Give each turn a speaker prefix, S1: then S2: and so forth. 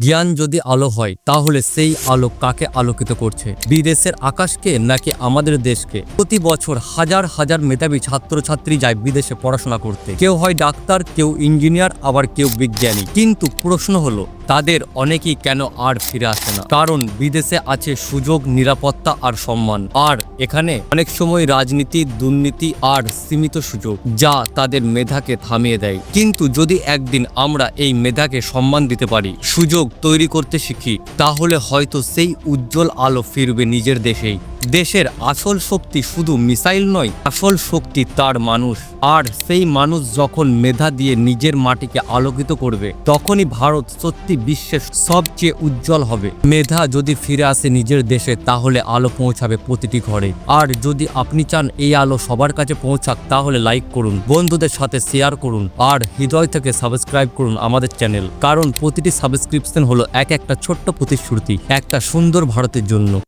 S1: জ্ঞান যদি আলো হয়, তাহলে সেই আলো কাকে আলোকিত করছে? বিদেশের আকাশকে নাকি আমাদের দেশকে? প্রতি বছর হাজার হাজার মেধাবী ছাত্রছাত্রী যায় বিদেশে পড়াশোনা করতে। কেউ হয় ডাক্তার, কেউ ইঞ্জিনিয়ার, আবার কেউ বিজ্ঞানী। কিন্তু প্রশ্ন হলো তাদের অনেকেই কেন আর ফিরে আসে না? কারণ বিদেশে আছে সুযোগ, নিরাপত্তা আর সম্মান। আর এখানে অনেক সময় রাজনীতি, দুর্নীতি আর সীমিত সুযোগ, যা তাদের মেধাকে থামিয়ে দেয়। কিন্তু যদি একদিন আমরা এই মেধাকে সম্মান দিতে পারি, সুযোগ তৈরি করতে শিখি, তাহলে হয়তো সেই উজ্জ্বল আলো ফিরবে নিজের দেশেই। দেশের আসল শক্তি শুধু মিসাইল নয়, আসল শক্তি তার মানুষ। আর সেই মানুষ যখন মেধা দিয়ে নিজের মাটিকে আলোকিত করবে, তখনই ভারত সত্যি বিশ্বের সবচেয়ে উজ্জ্বল হবে। মেধা যদি ফিরে আসে নিজের দেশে, তাহলে আলো পৌঁছাবে প্রতিটি ঘরে। আর যদি আপনি চান এই আলো সবার কাছে পৌঁছাক, তাহলে লাইক করুন, বন্ধুদের সাথে শেয়ার করুন, আর হৃদয় থেকে সাবস্ক্রাইব করুন আমাদের চ্যানেল কারণ প্রতিটি সাবস্ক্রিপশন হলো এক একটা ছোট্ট প্রতিশ্রুতি, একটা সুন্দর ভারতের জন্য।